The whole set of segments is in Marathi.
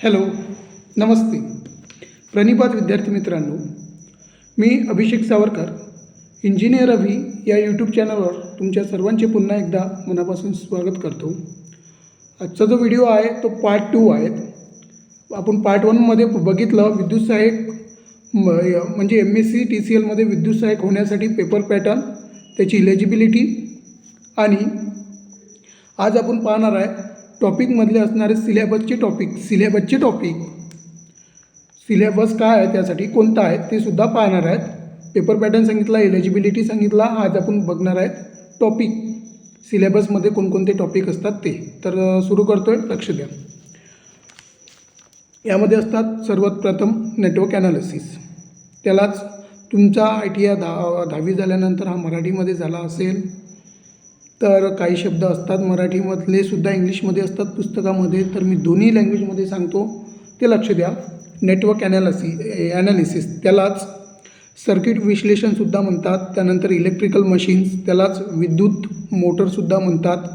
हॅलो नमस्ते. प्रणिपात विद्यार्थी मित्रांनो मी अभिषेक सावरकर इंजिनियर अभि या यूट्यूब चॅनलवर तुमच्या सर्वांचे पुन्हा एकदा मनापासून स्वागत करतो. आजचा जो व्हिडिओ आहे तो पार्ट टू आहे. आपण पार्ट वनमध्ये बघितलं विद्युत सहाय्यक म्हणजे M S C T C एलमध्ये विद्युत सहाय्यक होण्यासाठी पेपर पॅटर्न त्याची इलेजिबिलिटी आणि आज आपण पाहणार आहे टॉपिकमधले असणारे सिलेबसचे टॉपिक सिलेबसचे टॉपिक. सिलेबस काय आहे त्यासाठी कोणता आहे ते सुद्धा पाहणार आहेत. पेपर पॅटर्न सांगितला एलिजिबिलिटी सांगितला आज आपण बघणार आहेत टॉपिक. सिलेबसमध्ये कोणकोणते टॉपिक असतात ते. तर सुरू करतो आहे लक्ष द्या. यामध्ये असतात सर्वात प्रथम नेटवर्क ॲनालिसिस त्यालाच तुमचा आय टी आय दहा दहावी झाल्यानंतर हा मराठीमध्ये झाला असेल तर काही शब्द असतात मराठीमधले सुद्धा इंग्लिशमध्ये असतात पुस्तकामध्ये. तर मी दोन्ही लँग्वेजमध्ये सांगतो. ते लक्ष द्या. नेटवर्क ॲनालिसि ॲनालिसिस त्यालाच सर्किट विश्लेषणसुद्धा म्हणतात. त्यानंतर इलेक्ट्रिकल मशीन्स त्यालाच विद्युत मोटरसुद्धा म्हणतात.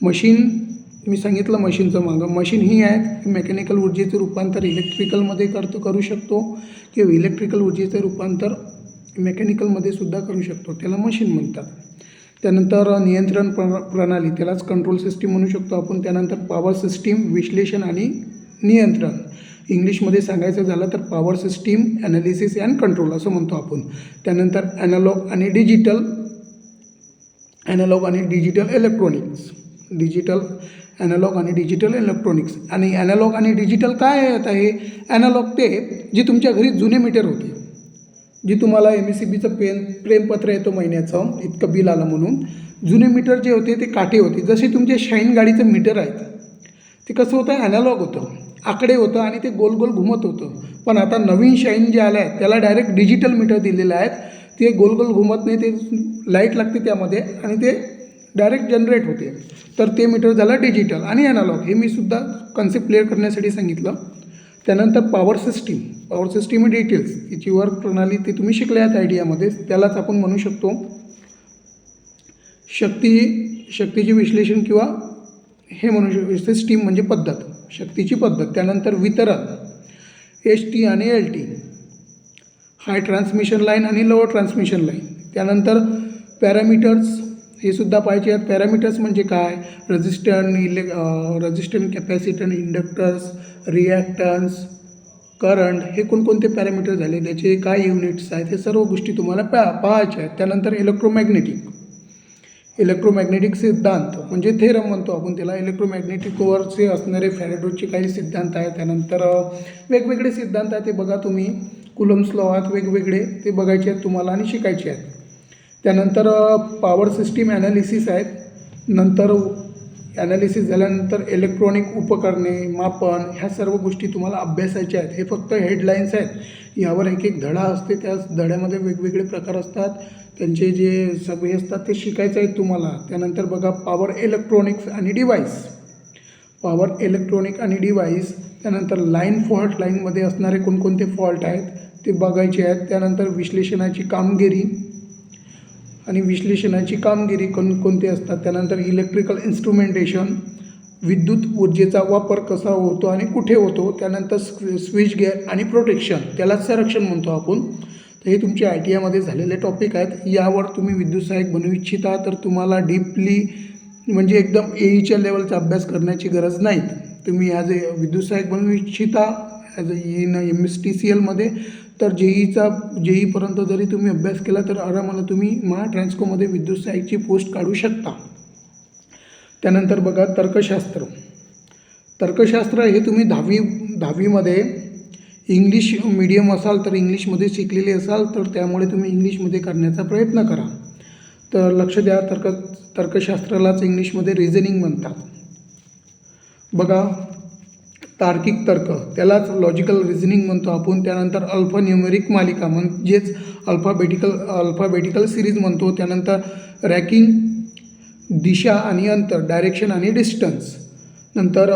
मशीन मी सांगितलं मशीनचं मागं. मशीन ही आहे मेकॅनिकल ऊर्जेचे रूपांतर इलेक्ट्रिकलमध्ये करतो करू शकतो. किंवा इलेक्ट्रिकल ऊर्जेचे रूपांतर मेकॅनिकलमध्ये सुद्धा करू शकतो. त्याला मशीन म्हणतात. त्यानंतर नियंत्रण प्र प्रणाली त्यालाच कंट्रोल सिस्टीम म्हणू शकतो आपण. त्यानंतर पॉवर सिस्टीम विश्लेषण आणि नियंत्रण. इंग्लिशमध्ये सांगायचं झालं तर power system analysis and control असं म्हणतो आपण. त्यानंतर ॲनालॉग आणि डिजिटल ॲनालॉग आणि डिजिटल इलेक्ट्रॉनिक्स डिजिटल ॲनालॉग आणि डिजिटल इलेक्ट्रॉनिक्स आणि ॲनालॉग आणि डिजिटल काय आहे आता हे? ॲनालॉग ते जे तुमच्या घरी जुने मीटर होते. जी तुम्हाला एम एस सी बीचं पेन प्रेमपत्र येतो महिन्याचं इतकं बिल आलं म्हणून. जुने मीटर जे होते ते काटे होते. जसे तुमचे शाईन गाडीचं मीटर आहेत ते कसं होतं ॲनालॉग होतं. आकडे होतं आणि ते गोल गोल घुमत होतं. पण आता नवीन शाईन जे आलं आहे त्याला डायरेक्ट डिजिटल मीटर दिलेलं आहेत. ते गोल गोल घुमत नाही ते लाइट लागते त्यामध्ये आणि ते डायरेक्ट जनरेट होते. तर ते मीटर झालं डिजिटल आणि ॲनालॉग हे मी सुद्धा कन्सेप्ट क्लिअर करण्यासाठी सांगितलं. त्यानंतर power system power system details याची वर्क प्रणाली ती तुम्ही शिकल्यात आयडियामध्ये त्यालाच आपण म्हणू शकतो शक्ती शक्तीचे विश्लेषण किंवा हे म्हणू शकतो सिस्टीम म्हणजे पद्धत. शक्तीची पद्धत. त्यानंतर वितरण. एच टी आणि L T high transmission line आणि लोअर ट्रान्समिशन लाईन त्यानंतर पॅरामीटर्स हे सुद्धा पाहिजे आहेत. पॅरामीटर्स म्हणजे काय? रजिस्टन इले resistance capacitance inductors reactance current हे कोणकोणते पॅरामीटर झाले त्याचे काय युनिट्स आहेत हे सर्व गोष्टी तुम्हाला पा पाहायच्या आहेत. त्यानंतर इलेक्ट्रोमॅग्नेटिक इलेक्ट्रोमॅग्नेटिक सिद्धांत म्हणजे थेरम म्हणतो आपण त्याला. इलेक्ट्रोमॅग्नेटिकवरचे असणारे फॅरेडोचे काही सिद्धांत आहेत. त्यानंतर वेगवेगळे सिद्धांत आहेत ते बघा तुम्ही. कुलम्स लॉ आहेत वेगवेगळे ते बघायचे आहेत तुम्हाला आणि शिकायचे आहेत. त्यानंतर पॉवर सिस्टीम ॲनालिसिस आहेत. नंतर ॲनालिसिस झाल्यानंतर इलेक्ट्रॉनिक उपकरणे मापन ह्या सर्व गोष्टी तुम्हाला अभ्यासायच्या आहेत. हे फक्त हेडलाईन्स आहेत. यावर एक एक धडा असते. त्या धड्यामध्ये वेगवेगळे प्रकार असतात. त्यांचे जे सगळे असतात ते शिकायचं आहेत तुम्हाला. त्यानंतर बघा पॉवर इलेक्ट्रॉनिक्स आणि डिव्हाइस पॉवर इलेक्ट्रॉनिक आणि डिव्हाइस त्यानंतर लाईन फॉल्ट लाईनमध्ये असणारे कोणकोणते फॉल्ट आहेत ते बघायचे आहेत. त्यानंतर विश्लेषणाची कामगिरी. आणि विश्लेषणाची कामगिरी कोण कोणते असतात? त्यानंतर इलेक्ट्रिकल इन्स्ट्रुमेंटेशन विद्युत ऊर्जेचा वापर कसा होतो आणि कुठे होतो? त्यानंतर स्व स्विच गेअर आणि प्रोटेक्शन त्याला संरक्षण म्हणतो आपण. तर हे तुमचे आय टी आयमध्ये झालेले टॉपिक आहेत. यावर तुम्ही विद्युत सहाय्यक बनवू इच्छिता तर तुम्हाला डीपली म्हणजे एकदम एईच्या लेवलचा अभ्यास करण्याची गरज नाही तुम्ही ॲज ए विद्युत सहाय्यक बनवू इच्छिता as a in M S T C एलमध्ये तर जेईचा जेईपर्यंत जरी तुम्ही अभ्यास केला तर आरामाला तुम्ही महा ट्रान्सकोमध्ये विद्युत सहाय्यकची पोस्ट काढू शकता. त्यानंतर बघा तर्कशास्त्र. तर्कशास्त्र हे तुम्ही दहावी दहावीमध्ये इंग्लिश मीडियम असाल तर इंग्लिशमध्ये शिकलेले असाल तर त्यामुळे तुम्ही इंग्लिशमध्ये करण्याचा प्रयत्न करा. तर लक्ष द्या तर्क तर्कशास्त्रालाच इंग्लिशमध्ये रिझनिंग म्हणतात. बघा तार्किक तर्क. त्यालाच लॉजिकल रिझनिंग म्हणतो आपण. त्यानंतर अल्फान्युमेरिक मालिका म्हणजेच अल्फाबेटिकल अल्फाबेटिकल सिरीज म्हणतो. त्यानंतर रॅकिंग दिशा आणि अंतर डायरेक्शन आणि डिस्टन्स नंतर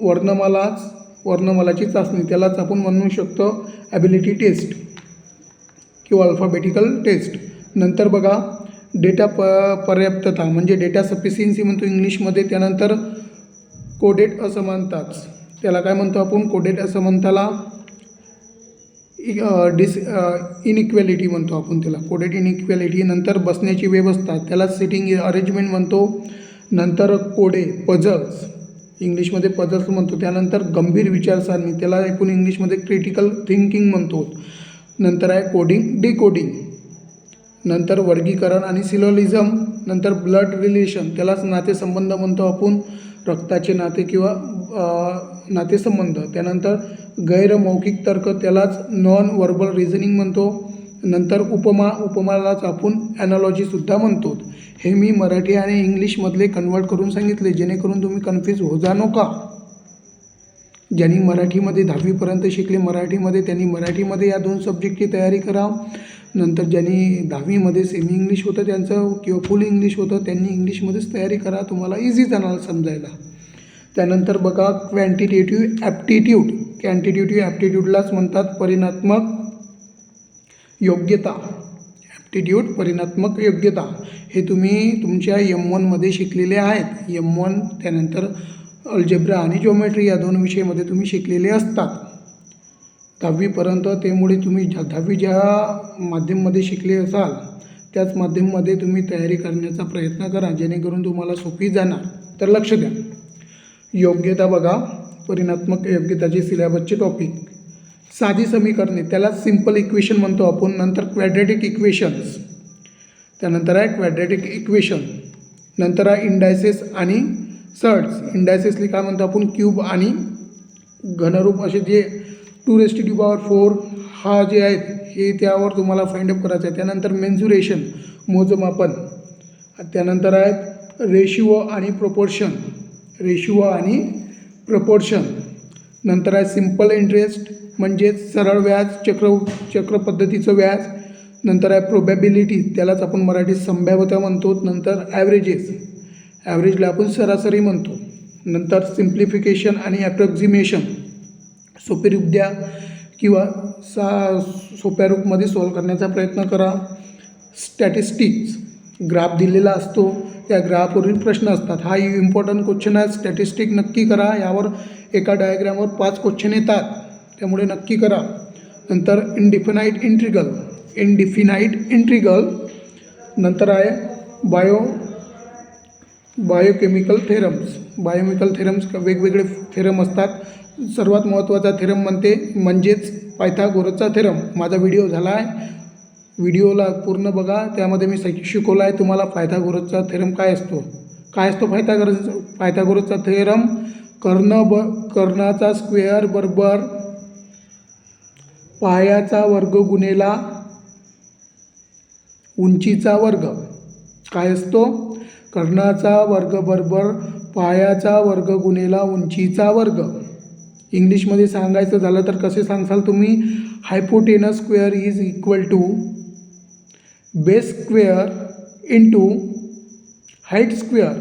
वर्णमालाच वर्णमालाची चाचणी. त्यालाच आपण म्हणू शकतो ॲबिलिटी टेस्ट किंवा अल्फाबेटिकल टेस्ट नंतर बघा डेटा प पर्याप्तता म्हणजे डेटा सफिशियन्सी म्हणतो इंग्लिशमध्ये. त्यानंतर कोडेट असमानताच त्याला काय म्हणतो आपण? कोडेड असं म्हणताला डिस इनइक्वॅलिटी म्हणतो आपण त्याला. कोडेड इनइक्वॅलिटी नंतर बसण्याची व्यवस्था. त्याला सिटिंग अरेंजमेंट म्हणतो. नंतर कोडे पझल्स. इंग्लिशमध्ये पझल्स म्हणतो. त्यानंतर गंभीर विचारसरणी त्याला एकूण इंग्लिशमध्ये क्रिटिकल थिंकिंग म्हणतो. नंतर आहे कोडिंग डिकोडिंग. नंतर वर्गीकरण आणि सिलोलिझम. नंतर ब्लड रिलेशन. त्यालाच नातेसंबंध म्हणतो आपण. रक्ताचे नाते किंवा नातेसंबंध. त्यानंतर गैरमौखिक तर्क त्यालाच नॉन वर्बल रिझनिंग म्हणतो. नंतर उपमा उपमालाच आपण ॲनॉलॉजीसुद्धा म्हणतो. हे मी मराठी आणि इंग्लिशमधले कन्वर्ट करून सांगितले जेणेकरून तुम्ही कन्फ्यूज हो जा नका. ज्यांनी मराठीमध्ये दहावीपर्यंत शिकले मराठीमध्ये त्यांनी मराठीमध्ये या दोन सब्जेक्टची तयारी करा. नंतर ज्यांनी दहावीमध्ये सेमी इंग्लिश होतं त्यांचं किंवा फुल इंग्लिश होतं त्यांनी इंग्लिशमध्येच तयारी करा तुम्हाला इझी जाणार समजायला. त्यानंतर बघा क्वॅन्टिटेटिव्ह ॲप्टिट्यूड क्वॅन्टिटेटिव्ह ॲप्टिट्यूडलाच म्हणतात परिणात्मक योग्यता. ॲप्टिट्यूड परिणात्मक योग्यता. हे तुम्ही तुमच्या एम वनमध्ये शिकलेले आहेत. एम वन त्यानंतर अल्जेब्रा आणि ज्योमेट्री या दोन विषयामध्ये तुम्ही शिकलेले असतात. दहावीपर्यंत त्यामुळे तुम्ही ज्या दहावी ज्या माध्यममध्ये शिकले असाल त्याच माध्यममध्ये तुम्ही तयारी करण्याचा प्रयत्न करा जेणेकरून तुम्हाला सोपी जाणार. तर लक्ष द्या. योग्यता बघा. परिणात्मक योग्यताची सिलेबसचे टॉपिक साधी समीकरणे त्याला सिंपल इक्वेशन म्हणतो आपण नंतर क्वॅड्रेटिक इक्वेशन्स त्यानंतर आहे क्वॅड्रेटिक इक्वेशन नंतर आहे इंडायसेस आणि सर्ट्स इंडायसेसली काय म्हणतो आपण? क्यूब आणि घनरूप असे जे टू रेस्टी टू पॉवर फोर हा जे आहेत हे त्यावर तुम्हाला फाइंड अप करायचं आहे. त्यानंतर मेन्झुरेशन मोजमापन. त्यानंतर आहेत रेशिओ आणि प्रोपोर्शन रेशिओ आणि प्रपोर्शन नंतर आहे सिंपल इंटरेस्ट म्हणजेच सरळ व्याज चक्र चक्र पद्धतीचं व्याज. नंतर आहे प्रोबॅबिलिटी त्यालाच आपण मराठीत संभाव्यता म्हणतो. नंतर ॲव्हरेजेस ॲव्हरेजला आपण सरासरी म्हणतो. नंतर सिम्प्लिफिकेशन आणि ॲप्रॉक्झिमेशन सोपे रूप द्या किंवा सा सोप्या रूपमध्ये सॉल्व करण्याचा प्रयत्न करा. स्टॅटिस्टिक्स ग्राफ दिलेला असतो. त्या ग्राफवरील प्रश्न असतात. हा इम्पॉर्टंट क्वेश्चन आहे. स्टॅटिस्टिक नक्की करा. यावर एका डायग्रामवर पाच क्वेश्चन येतात. त्यामुळे नक्की करा. नंतर इनडिफिनाईट इंट्रिगल इनडिफिनाईट इंट्रिगल नंतर आहे bio biochemical theorems binomial theorems वेगवेगळे थेरम असतात. सर्वात महत्त्वाचा थेरम म्हणते म्हणजेच पायथागोरसचा थेरम माझा व्हिडिओ झाला आहे व्हिडिओला पूर्ण बघा. त्यामध्ये मी शिकवला आहे तुम्हाला पायथागोरसचा थेरम काय असतो. काय असतो पायथागोरस पायथागोरसचा थेरम कर्ण ब कर्णाचा स्क्वेअर बरोबर पायाचा वर्ग गुणेला उंचीचा वर्ग. काय असतो? कर्णाचा वर्ग बरोबर पायाचा वर्ग गुणेला उंचीचा वर्ग. इंग्लिशमध्ये सांगायचं झालं तर कसे सांगसाल तुम्ही? Hypotenuse square is equal to base square into height square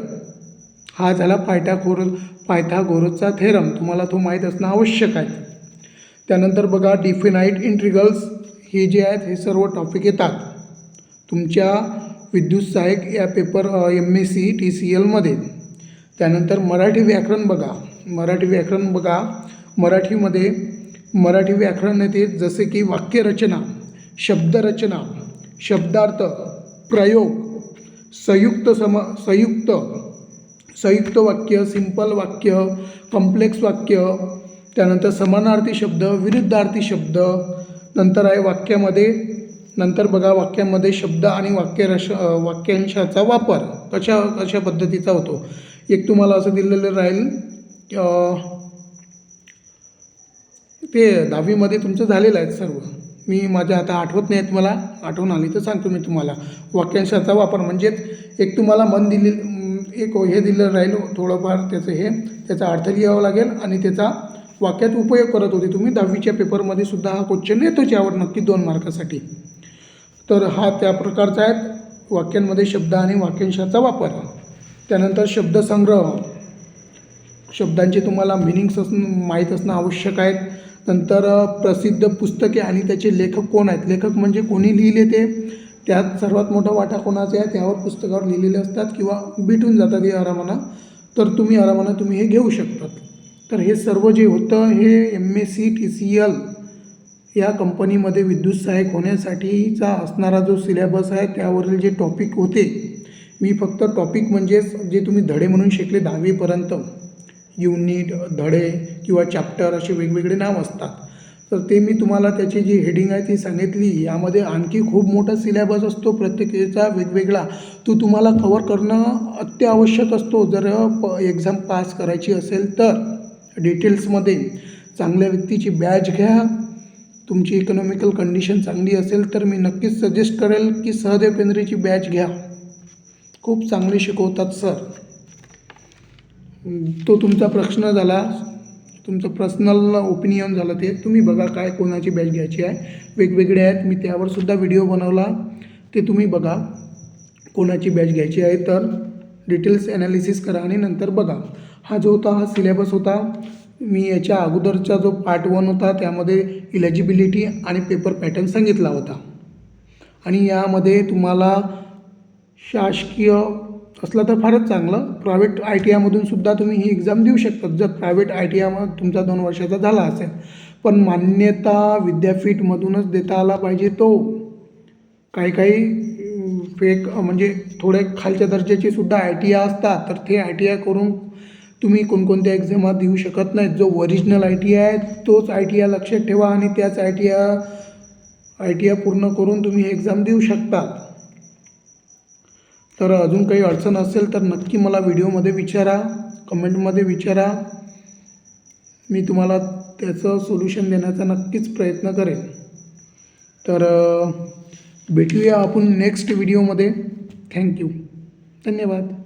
हा झाला पायथागोर पायथागोरसचा थेरम तुम्हाला तो माहीत असणं आवश्यक आहे. त्यानंतर बघा डिफिनाईट इंट्रिगल्स हे जे आहेत हे सर्व टॉपिक येतात. तुमच्या विद्युत सहाय्यक या paper M S C T C एलमध्ये त्यानंतर मराठी व्याकरण बघा. मराठी व्याकरण बघा. मराठीमध्ये मराठी व्याकरण येते जसे की वाक्यरचना शब्दरचना शब्दार्थ प्रयोग संयुक्त सम संयुक्त संयुक्त वाक्य सिंपल वाक्य कॉम्प्लेक्स वाक्य त्यानंतर समानार्थी शब्द विरुद्धार्थी शब्द नंतर आहे वाक्यामध्ये नंतर बघा वाक्यामध्ये शब्द आणि वाक्यरश वाक्यांशाचा वापर कशा कशा पद्धतीचा होतो. एक तुम्हाला असं दिलेलं राहील ते दहावीमध्ये तुमचं झालेलं आहे सर्व. मी माझ्या आता आठवत नाही आहेत मला. आठवण आली तर सांगतो मी तुम्हाला. वाक्यांशाचा वापर म्हणजेच एक तुम्हाला मन दिले एक हे दिलेलं राहील थोडंफार त्याचं हे त्याचा अर्थ लिहावा लागेल आणि त्याचा वाक्यात उपयोग करत होते तुम्ही. दहावीच्या पेपरमध्ये सुद्धा हा क्वेश्चन येतोच यावर नक्की दोन मार्कासाठी. तर हा त्या प्रकारचा आहे. वाक्यांमध्ये शब्द आणि वाक्यांशाचा वापर. त्यानंतर शब्दसंग्रह शब्दांचे तुम्हाला मिनिंग्स असणं माहीत असणं आवश्यक आहेत नंतर प्रसिद्ध पुस्तके आणि त्याचे लेखक कोण आहेत? लेखक म्हणजे कोणी लिहिले ते? त्यात सर्वात मोठा वाटा कोणाचा आहे? त्यावर पुस्तकावर लिहिलेले असतात किंवा भेटून जातात हे आरामानं. तर तुम्ही आरामानं तुम्ही हे घेऊ शकतात. तर हे सर्व जे होतं हे M S C T C L या कंपनीमध्ये विद्युत सहाय्यक होण्यासाठीचा असणारा जो सिलेबस आहे त्यावरील जे टॉपिक होते मी फक्त टॉपिक म्हणजेच जे तुम्ही धडे म्हणून शिकले दहावीपर्यंत. युनिट धडे किंवा चॅप्टर असे वेगवेगळे नाव असतात. तर ते मी तुम्हाला त्याची जी हेडिंग आहे ती सांगितली. यामध्ये आणखी खूप मोठा सिलेबस असतो. प्रत्येकाचा वेगवेगळा. तो तुम्हाला कवर करणं अत्यावश्यक असतो. जर प एक्झाम पास करायची असेल तर डिटेल्समध्ये चांगल्या व्यक्तीची बॅच घ्या. तुमची इकॉनॉमिकल कंडिशन चांगली असेल तर मी नक्कीच सजेस्ट करेल की सहदेव केंद्रेची बॅच घ्या. खूप चांगले शिकवतात सर तो तुमचा प्रश्न झाला तुमचं पर्सनल ओपिनियन झालं ते तुम्ही बघा काय कोणाची बॅच घ्यायची आहे. वेगवेगळे आहेत मी त्यावर सुद्धा व्हिडिओ बनवला. ते तुम्ही बघा कोणाची बॅच घ्यायची आहे तर डिटेल्स ॲनालिसिस करा आणि नंतर बघा. हा जो होता हा सिलेबस होता. मी याच्या अगोदरचा जो पार्ट वन होता त्यामध्ये इलेजिबिलिटी आणि पेपर पॅटर्न सांगितला होता. आणि यामध्ये तुम्हाला शासकीय असलं तर फारच चांगलं. प्रायव्हेट आय टी आयमधून सुद्धा तुम्ही ही एक्झाम देऊ शकता जर प्रायव्हेट आय टी आयमध्ये तुमचा दोन वर्षाचा झाला असेल. पण मान्यता विद्यापीठमधूनच देता आला पाहिजे तो. काही काही फेक म्हणजे थोडे खालच्या दर्जाचे सुद्धा आय टी आय असतात. तर ते आय टी आय करून तुम्ही कोणकोणत्या एक्झामात देऊ शकत नाहीत. जो ओरिजिनल आय टी आय तोच आय टी आय लक्षात ठेवा आणि त्याच I T I I T I पूर्ण करून तुम्ही एक्झाम देऊ शकता तर अजून काही अडचण असेल तर नक्की मला व्हिडिओमध्ये विचारा कमेंटमध्ये विचारा. मी तुम्हाला त्याचं सोल्युशन देण्याचा नक्कीच प्रयत्न करेन. तर भेटूया आपण नेक्स्ट व्हिडिओमध्ये. थँक्यू धन्यवाद.